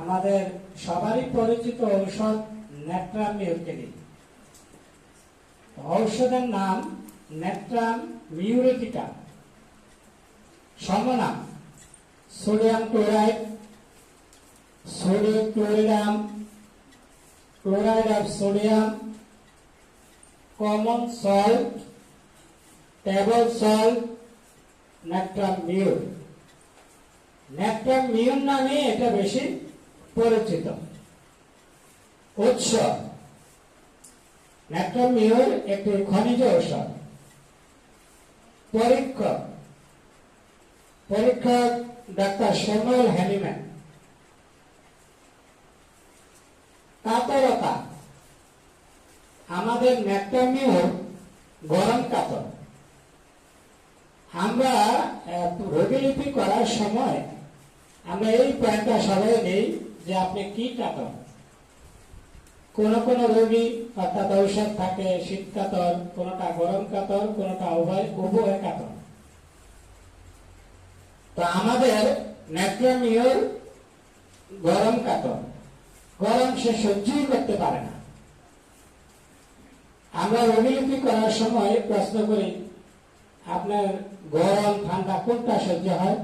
আমাদের সবারই পরিচিত ঔষধ মিউরকেলি ঔষধের নাম নেট্রাম মিউরেটিকা। সমনাম sodium chloride, sodium ক্লোরিডাম chloride of sodium, common salt, table salt natrum Muir. Natrum Muir নামে এটা বেশি পরিচিত। উৎস। নেট্রাম মিউর একটি খনিজ ঔষধ। পরীক্ষক পরীক্ষক ডাক্তার শ্যামল হ্যানিম্যান কাতরতা। আমাদের নেট্রামিউর গরম কাতর। আমরা আহ, রোগীলিপি করার সময় আমরা এই পয়েন্টটা সবাই নেই। যে আপনি কি কাতর? কোন কোন রোগী অর্থাৎ ঔষধ থাকে, শীত কাতর, কোনটা গরম কাতর, কোনটা উভয় উভয় কাতর। তো আমাদের নেট্রামিওর গরম কাতর। গরম সে সহ্যই করতে পারে না। আমরা রোগীলিপি করার সময় প্রশ্ন করি, আপনার গরম, ঠান্ডা কোনটা সহ্য হয়?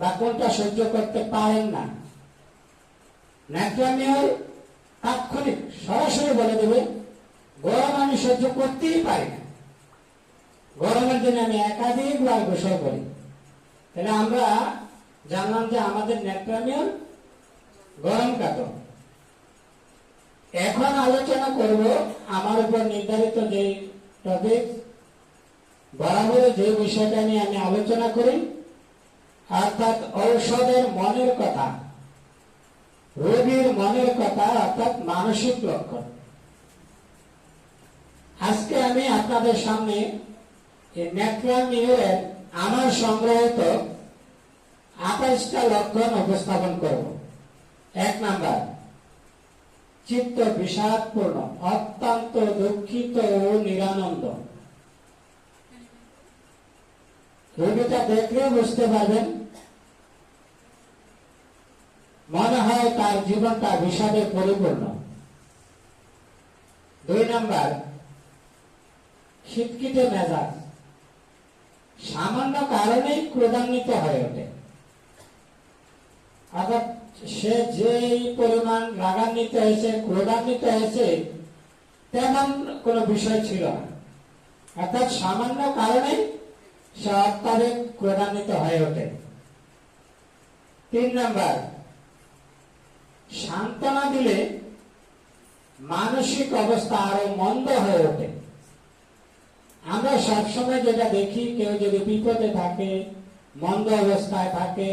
বা কোনটা সহ্য করতে পারেন না। ন্যাট্রামিয়ার তাৎক্ষণিক সরাসরি বলে দেবে, গরম আমি সহ্য করতেই পারি না। গরমের জন্য আমি একাধিকবার গোসল করি। তাহলে আমরা জানলাম যে আমাদের ন্যাট্রামিয়ার গরম কাতর। এখন আলোচনা করব আমার উপর নির্ধারিত যে টপিক বরাবর যে বিষয়টা নিয়ে আমি আলোচনা করি। অর্থাৎ ঔষধের মনের কথা, রোগীর মনের কথা, অর্থাৎ মানসিক লক্ষণ। আজকে আমি আপনাদের সামনে আমার সংগ্রহিত আঠাশটা লক্ষণ উপস্থাপন করব। এক নাম্বার, চিত্ত বিষাদপূর্ণ, অত্যন্ত দুঃখিত ও নিরানন্দ। রোগীটা দেখলে বুঝতে পারবেন। মনে হয় তার জীবনটা বিষাদে পরিপূর্ণ। দুই নাম্বার, খিটখিটে মেজাজ সামান্য কারণেই ক্রোধান্বিত হয়ে ওঠে। অর্থাৎ সে যেই পরিমাণ রাগান্বিত হয়েছে, ক্রোধান্বিত হয়েছে, তেমন কোনো বিষয় ছিল না। অর্থাৎ সামান্য কারণে সে অত্যাধিক ক্রোধান্বিত হয়ে ওঠে। তিন নাম্বার, সান্ত্বনা দিলে মানসিক অবস্থা আরও মন্দ হয়ে ওঠে। আমরা সবসময় যেটা দেখি, কেউ যদি বিপদে থাকে, মন্দ অবস্থায় থাকে,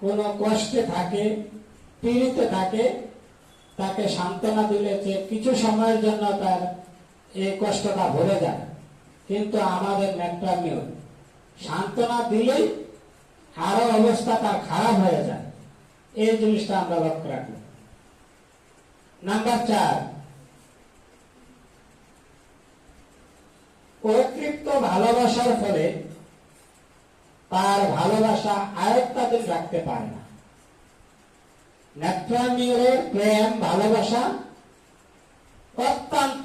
কোনো কষ্টে থাকে, পীড়িত থাকে, তাকে সান্ত্বনা দিলে যে কিছু সময়ের জন্য তার এই কষ্টটা ভরে যায়। কিন্তু আমাদের ন্যাট্রামিও সান্ত্বনা দিলেই আরও অবস্থা তার খারাপ হয়ে যায়। এই জিনিসটা আমরা লক্ষ্য রাখব নাম্বার চার ভালোবাসার ফলে তার ভালোবাসা আয়ত্তাধীন রাখতে পারে না। ন্যাট্রামিওরের প্রেম, ভালোবাসা অত্যন্ত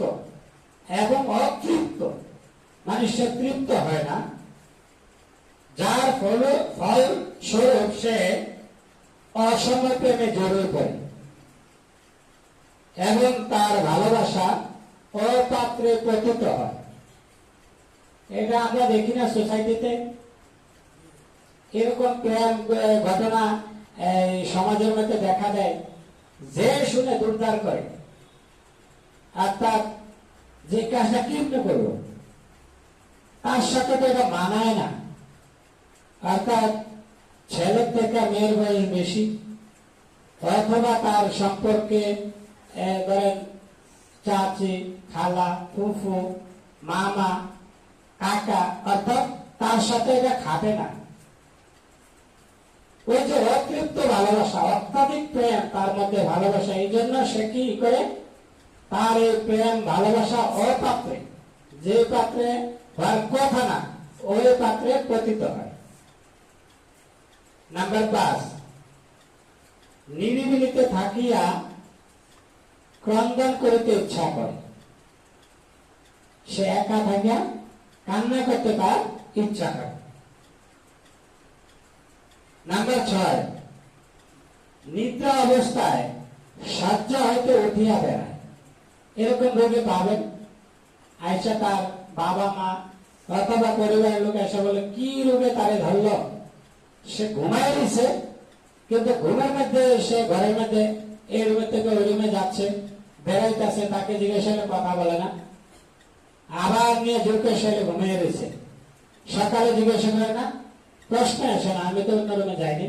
এবং অতৃপ্ত। মানে তৃপ্ত হয় না। যার ফল ফল স্বরূপ সে প্রেমে জড়িয়ে পড়ে। এবং তার ভালোবাসা অপাত্রে পতিত হয়। এটা আমরা দেখি না সোসাইটিতে। এরকম প্রেম ঘটনা সমাজের মধ্যে দেখা দেয়। যে শুনে দুর্দার করে। অর্থাৎ যে কাজটা কেমনে করব তার সাথে তো এটা মানায় না। অর্থাৎ ছেলের থেকে মেয়ের বয়স বেশি, অথবা তার সম্পর্কে ধরেন চাচি, খালা, ফুফু, মামা, কাকা, অর্থাৎ তার সাথে এটা খাবে না। ওই যে অতৃপ্ত ভালোবাসা, অত্যাধিক প্রেম তার মধ্যে ভালোবাসা, এই জন্য সে কি করে? তার এই প্রেম, ভালোবাসা অপাত্রে। যে পাত্রে হওয়ার ওই পাত্রে পতিত হয়। নাম্বার পাঁচ। নিরিবিলিতে থাকিয়া ক্রন্দন করিতে ইচ্ছা করে। সে একা থাকিয়া কান্না করতে তার ইচ্ছা করে নাম্বার ছয়। নিদ্রা অবস্থায় শয্যা হয়তো উঠিয়া বেড়ায়। এরকম রোগে পাবেন? আয়সা তার বাবা মা অথবা পরিবারের লোক এসে বলে, কি রোগে তারে ধরলো? সে ঘুমায় দিছে কিন্তু ঘুমের মধ্যে, সে ঘরের মধ্যে এই রুমের থেকে ওই রুমে যাচ্ছে, বেড়াইতেছে, তাকে জিজ্ঞাসা কথা বলে না। আবার নিয়ে জোরকে সেরে ঘুমিয়ে দিছে সকালে জিজ্ঞাসা করে না, প্রশ্ন আসে না, আমি তো অন্য রুমে যাইনি।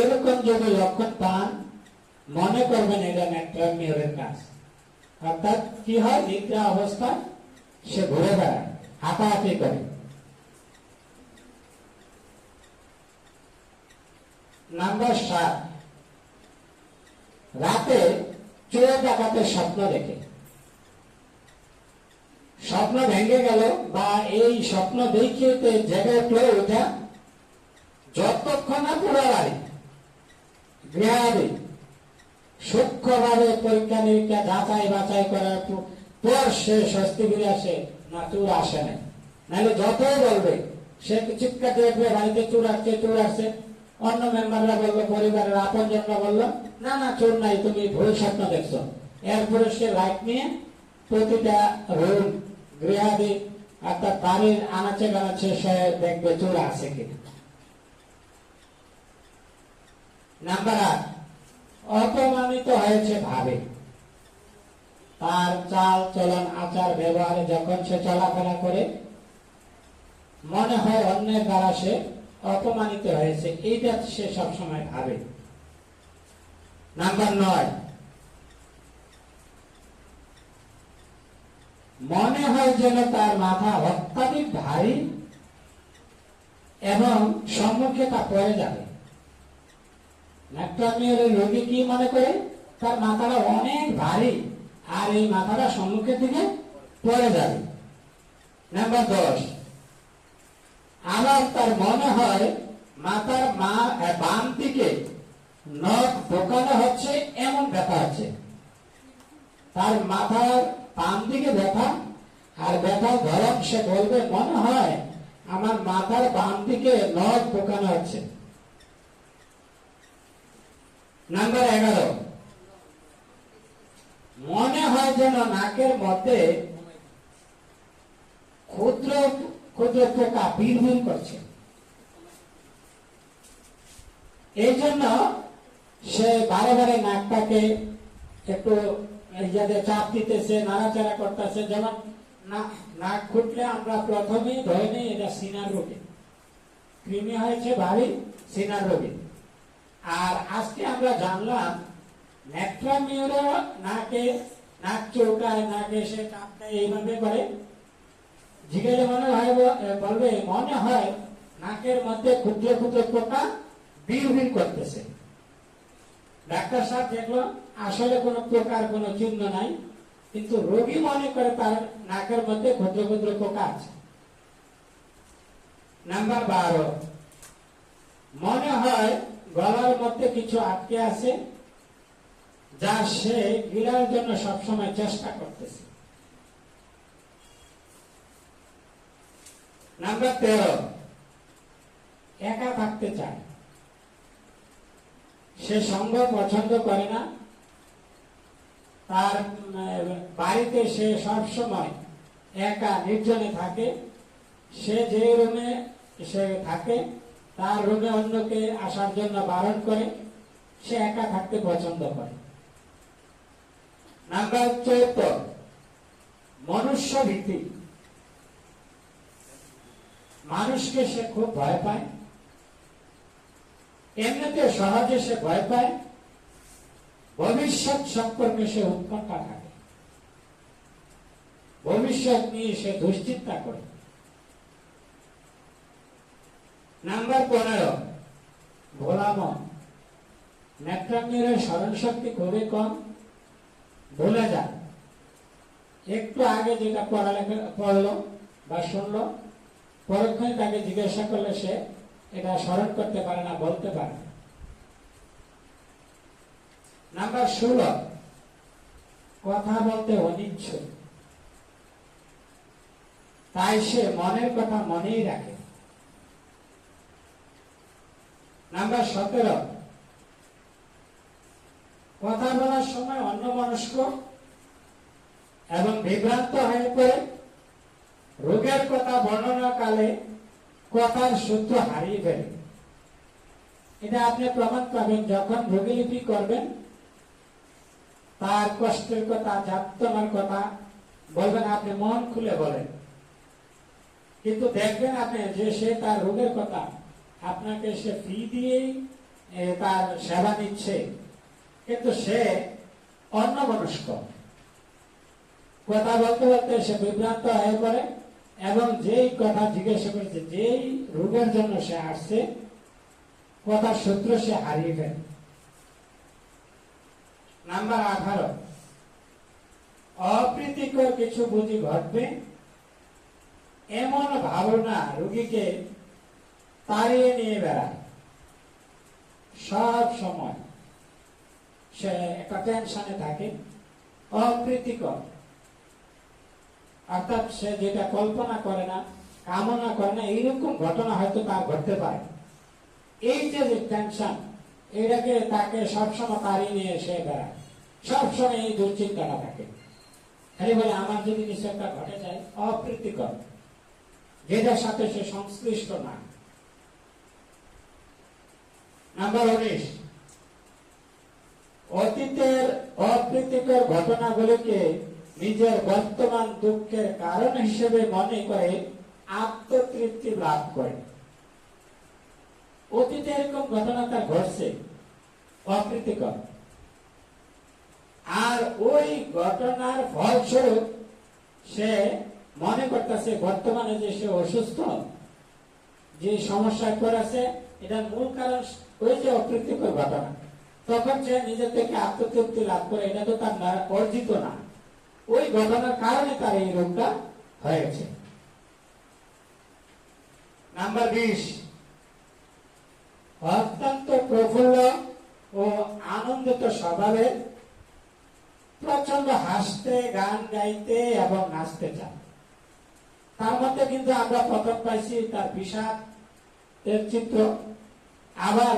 এরকম যদি লক্ষণ পান, মনে করবেন এটা ন্যাট্রামিয়রের কাজ। অর্থাৎ কি হয়? নিদ্রা অবস্থা সে ঘুরে বেড়ায় হাঁটাহাঁটি করে নাম্বার সাত। রাতে চোর ডাকাতের স্বপ্ন দেখে। স্বপ্ন ভেঙে গেল বা এই স্বপ্ন দেখিয়ে জেগে উঠল ওইটা যতক্ষণ না পুরো বাড়ি গৃহাদি সূক্ষ্মভাবে পরীক্ষা নিরীক্ষা যাচাই বাছাই করার পর- সে স্বস্তি ফিরে আসে, না, চুর আসে না। নাহলে যতই বলবে, সে চিৎকার দেখবে, বাড়িতে চুর আসছে চুর আসছে। অন্য মেম্বাররা বলল, পরিবারের আপনজনরা বলল, না না, চোর নাই, তুমি ভুল স্বপ্ন দেখছ। এরপরে সে লাইট নিয়ে প্রতিটা রুম, গৃহাদি অর্থাৎ বাড়ির আনাচে গানাচে সে দেখবে চোর আছে কিনা। নাম্বার আট অপমানিত হয়েছে ভাবে। তার চাল চলন আচার ব্যবহারে যখন সে চলাফেরা করে, মনে হয় অন্যের দ্বারা সে অপমানিত হয়েছে। এইটা সে সবসময় ভাবে। নাম্বার নয়, মনে হয় যেন তার মাথা অত্যাধিক ভারী এবং সম্মুখে তা পড়ে যাবে। ন্যাট্রামিয়ার রোগী কি মনে করে? তার মাথাটা অনেক ভারী, আর এই মাথাটা সম্মুখের দিকে পড়ে যাবে। নাম্বার দশ। আবার তার মনে হয় মাথার মা বাম দিকে নখ ঢোকানো হচ্ছে, এমন ব্যথা হচ্ছে তার মাথার বাম দিকে ব্যথা, আর ব্যথা ধরন সে বলবে, মনে হয় আমার মাথার বাম দিকে নখ ঢোকানো হচ্ছে। নাম্বার এগারো। মনে হয় যেন নাকের মধ্যে ক্ষুদ্র ক্ষুদ্র পোকা বিড়বিড় করছে। এই জন্য সে বারে বারে নাকটাকে একটু চাপ দিতেছে, নাড়াচাড়া করতেছে যেমন নাক খুঁটলে আমরা প্রথমেই ধরে নিই এটা সিনার রোগী। কৃমি হয়েছে ভারী সিনার রোগী। আর আজকে আমরা জানলাম নাকে নাক চৌকায়, নাকে সে দেয় এইভাবে করে। জিজ্ঞাসা মনে হয় বলবে, মনে হয় নাকের মধ্যে ক্ষুদ্র ক্ষুদ্র পোকা বিড় করতেছে। ডাক্তার সাহেব দেখল, আসলে কোনো প্রকার কোনো চিহ্ন নাই, কিন্তু রোগী মনে করে তার নাকের মধ্যে ক্ষুদ্র ক্ষুদ্র পোকা আছে। নাম্বার বারো, মনে হয় গলার মধ্যে কিছু আটকে আছে, যা সে গিলার জন্য সবসময় চেষ্টা করতেছে। নাম্বার তেরো, একা থাকতে চায়। সে সঙ্গ পছন্দ করে না। তার বাড়িতে সে সব সময় একা, নির্জনে থাকে। সে যে রুমে সে থাকে তার রুমে অন্যকে আসার জন্য বারণ করে, সে একা থাকতে পছন্দ করে। নাম্বার মনুষ্য ভীতি মানুষকে সে খুব ভয় পায়, এমনিতে সহজে সে ভয় পায়, ভবিষ্যৎ সম্পর্কে সে উৎকণ্ঠা থাকে। ভবিষ্যৎ নিয়ে সে দুশ্চিন্তা করে। নাম্বার পনেরো ভোলাম নেত্রাঙ্গের স্মরণ শক্তি খুবই কম। ভুলে যান একটু আগে যেটা পড়ালেখা পড়ল বা শুনলো, পরক্ষণে তাকে জিজ্ঞাসা করলে সে এটা স্মরণ করতে পারে না, বলতে পারে। নাম্বার ষোলো, কথা বলতে অনিচ্ছুক। তাই সে মনের কথা মনেই রাখে। নাম্বার সতেরো। কথা বলার সময় অন্য মনস্ক এবং বিভ্রান্ত হয়ে পড়ে রোগের কথা বর্ণনাকালে কথার সূত্র হারিয়ে ফেলে। এটা আপনি প্রমাণ পাবেন, যখন রোগীলিপি করবেন, তার কষ্টের কথা যাতনার কথা বলবেন, আপনি মন খুলে বলেন। কিন্তু দেখবেন আপনি যে সে তার রোগের কথা আপনাকে সে ফি দিয়েই তার সেবা নিচ্ছে কিন্তু সে অন্য মনস্ক কথা বলতে বলতে সে বিভ্রান্ত হয়ে পড়ে এবং যেই কথা জিজ্ঞাসা করেছে, যেই রোগের জন্য সে আসছে, কথার সূত্র সে হারিয়ে ফেলে। নাম্বার আঠারো। অপ্রীতিকর কিছু বুঝি ঘটবে, এমন ভাবনা রোগীকে তাড়িয়ে নিয়ে বেড়ায়। সব সময় সে একটা টেনশনে থাকে, অপ্রীতিকর। অর্থাৎ সে যেটা কল্পনা করে না, কামনা করে না, এইরকম ঘটনা হয়তো তার ঘটতে পারে। এই যে যে টেনশন এটাকে তাকে সবসময় তাড়িয়ে নিয়ে এসে বেড়ায়। সবসময় এই দুশ্চিন্তাটা থাকে। খালি বলে, আমার যদি কিছু একটা ঘটে যায়, অপ্রীতিকর। যেটার সাথে সে সংশ্লিষ্ট না নাম্বার উনিশ অতীতের অপ্রীতিকর ঘটনাগুলিকে নিজের বর্তমান দুঃখের কারণ হিসেবে মনে করে আত্মতৃপ্তি লাভ করে। অতীতে এরকম ঘটনা তার ঘটছে, অপ্রীতিকর। আর ওই ঘটনার ফলস্বরূপ সে মনে করতেছে, বর্তমানে যে সে অসুস্থ, যে সমস্যায় পড়েছে, এটার মূল কারণ ওই যে অপ্রীতিকর ঘটনা তখন সে নিজের থেকে আত্মতৃপ্তি লাভ করে, এটা তো তার অর্জিত না। ওই ঘটনার কারণে তার এই রোগটা হয়েছে। নাম্বার বিশ, অত্যন্ত প্রফুল্ল ও আনন্দিত স্বভাবের প্রচণ্ড হাসতে, গান গাইতে এবং নাচতে চান তার মধ্যে কিন্তু আমরা প্রথম পাইছি তার বিষাদ, এর চিত্র। আবার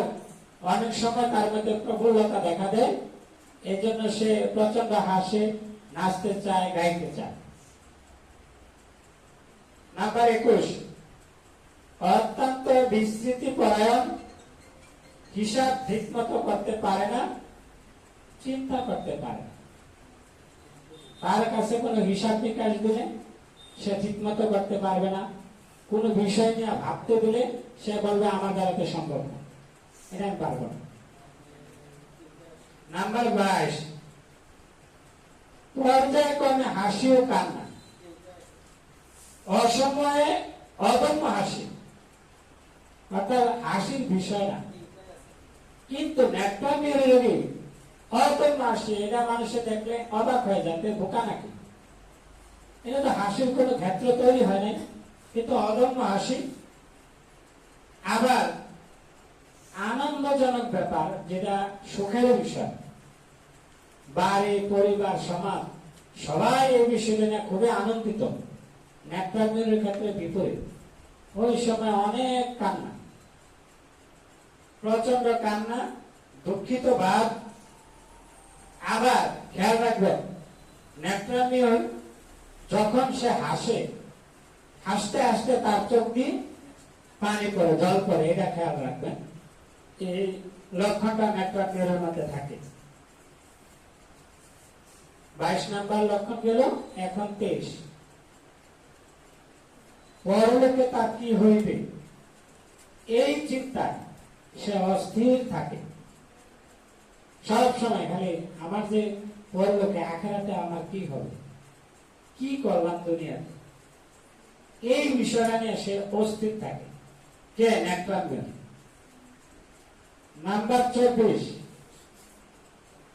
অনেক সময় তার মধ্যে প্রফুল্লতা দেখা দেয়। এই জন্য সে প্রচণ্ড হাসে, নাচতে চায়, গাইতে চায়। নাম্বার একুশ। অত্যন্ত বিস্তৃতি পরায়ণ হিসাব ঠিক মতো করতে পারে না, চিন্তা করতে পারে না। তার কাছে কোনো হিসাব নিকাশ দিলে সে ঠিক মতো করতে পারবে না। কোনো বিষয় নিয়ে ভাবতে দিলে সে বলবে, আমার দ্বারা তো সম্ভব না। এটা আমি নাম্বার বাইশ। পর্যায়ক্রমে হাসি ও কান্না। অসময়ে অদম্য হাসি। অর্থাৎ হাসির বিষয় না। কিন্তু ন্যাকটামের রোগী অদম্য হাসি, এটা মানুষে দেখলে অবাক হয়ে যাবে বোকা নাকি? এটা তো হাসির কোনো ক্ষেত্র তৈরি হয় নাই। কিন্তু অদম্য হাসি। আবার আনন্দজনক ব্যাপার, যেটা সুখের বিষয়। বাড়ি, পরিবার, সমাজ, সবাই এই বিষয়টা নিয়ে খুবই আনন্দিত। ন্যাকটামের ক্ষেত্রে বিপরীত। ওই সময় অনেক কান্না। প্রচণ্ড কান্না, দুঃখিত ভাব। আবার খেয়াল রাখবেন ন্যাট্রামিও যখন সে হাসে, হাসতে হাসতে তার চোখ দিয়ে পানি পড়ে, জল পড়ে, এটা খেয়াল রাখবেন। এই লক্ষণটা ন্যাট্রামিওর মধ্যে থাকে। বাইশ নাম্বার লক্ষণ গেল, এখন তেইশ। পরলোকে কি হইবে? এই চিন্তায় সে অস্থির থাকে। আমার যে পরলোকে, আখেরাতে আমার কি হবে? কি করলাম দুনিয়াতে? এই বিষয়টা নিয়ে সে অস্থির থাকে। কে? ন্যাকটানবেন নাম্বার চব্বিশ।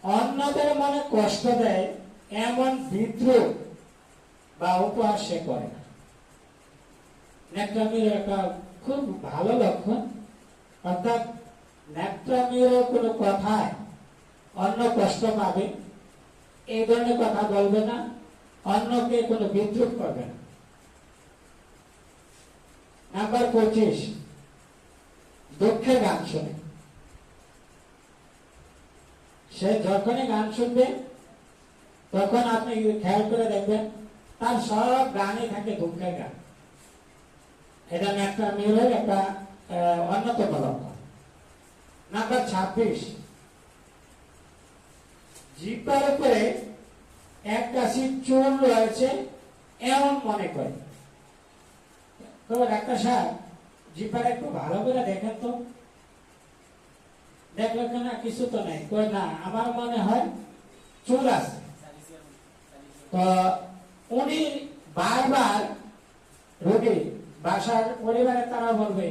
অন্যদের মনে কষ্ট দেয় এমন বিদ্রোহ বা উপহাস সে করে না। একটা খুব ভালো লক্ষণ, অর্থাৎ ন্যাকটামির কোনো কথায় অন্য কষ্ট পাবে, এই ধরনের কথা বলবে না অন্যকে কোনো বিদ্রুপ করবে না। নাম্বার পঁচিশ, দুঃখের গান শোনে। সে যখনই গান শুনবে, তখন আপনি খেয়াল করে দেখবেন, তার সব গানে থাকে দুঃখের গান। এটা একটা মিলের একটা অন্যতম লক্ষণ নাম্বার ছাব্বিশ। জিপার উপরে এক কাশি চুল রয়েছে, এমন মনে করে। তো ডাক্তার সাহেব জিপার একটু ভালো করে দেখেন তো। দেখল কেন কিছু তো না, আমার মনে হয় আছে। তো উনি বারবার বাসার পরিবারে তারা বলবে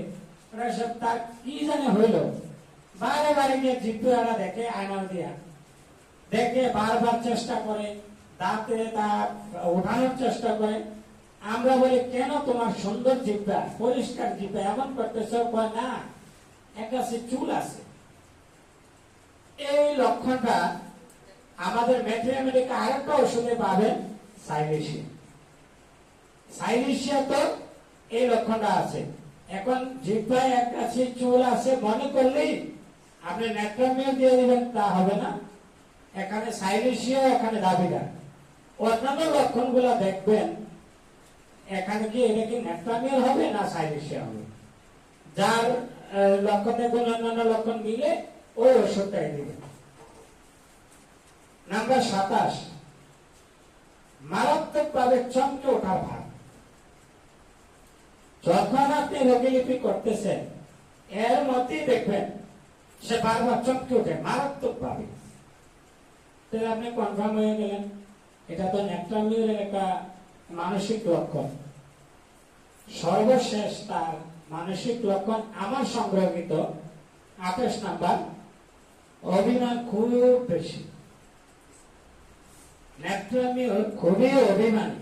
তার কি জানে হইল? বারে বারে গিয়ে জিপ্পুয়ারা দেখে আয়না দিয়া দেখে বারবার চেষ্টা করে, দাঁতে তা উঠানোর চেষ্টা করে। আমরা বলি, কেন তোমার সুন্দর জিব্বা, পরিষ্কার জিব্বা এমন করতেছ? না একাশি চুল আছে। এই লক্ষণটা আমাদের ম্যাথমেটিকে আরেকটা ওষুধে পাবেন সাইলেশিয়া। সাইলেশিয়া তো এই লক্ষণটা আছে। এখন জিব্বায় এক কাছে চুল আছে মনে করলেই আপনি ন্যাট্রামিও দিয়ে দিবেন, তা হবে না। এখানে সাইলেশিয়া, এখানে দাবিদার অন্যান্য লক্ষণগুলো দেখবেন, এখানে কি এটা কি ন্যাট্রামিয়াল হবে না সাইলেশিয়া হবে? যার লক্ষণ দেখবেন, অন্যান্য লক্ষণ মিলে ওই ওষুধটাই দিবেন নাম্বার সাতাশ। মারাত্মক ভাবে চমকে ওঠার ভাব যখন আপনি রোগীলিপি করতেছেন, এর মধ্যেই দেখবেন সে বারবার চমকে ওঠে মারাত্মক ভাবে আপনি কনফার্ম হয়ে গেলেন, এটা তো ন্যাট্রামিউর একটা মানসিক লক্ষণ। সর্বশেষ তার মানসিক লক্ষণ আমার সংগ্রহিত আঠাশ নাম্বার অভিমান খুব বেশি। ন্যাট্রামিউর খুবই অভিমানী।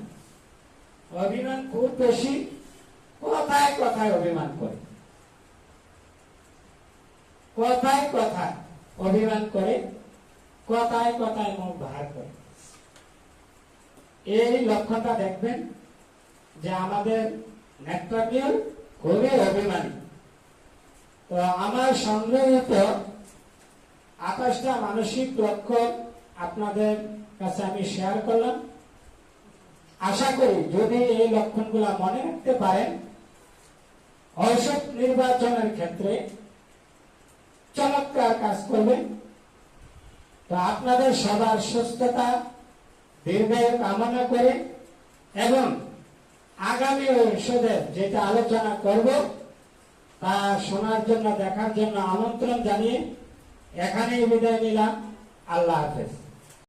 অভিমান খুব বেশি কথায় কথায় অভিমান করে। কথায় কথায় অভিমান করে, কথায় কথায় মুখ ভার করে। এই লক্ষণটা দেখবেন যে আমাদের নেত্রামিউর খুবই অভিমানী। তো আমার সংগ্রহিত আকাশটা মানসিক লক্ষণ আপনাদের কাছে আমি শেয়ার করলাম। আশা করি যদি এই লক্ষণগুলো মনে রাখতে পারেন ঔষধ নির্বাচনের ক্ষেত্রে চমৎকার কাজ করবেন। তো আপনাদের সবার সুস্থতা, দীর্ঘায়ু কামনা করে এবং আগামী ঔষধের যেটা আলোচনা করব, তা শোনার জন্য, দেখার জন্য আমন্ত্রণ জানিয়ে এখানেই বিদায় নিলাম। আল্লাহ হাফেজ।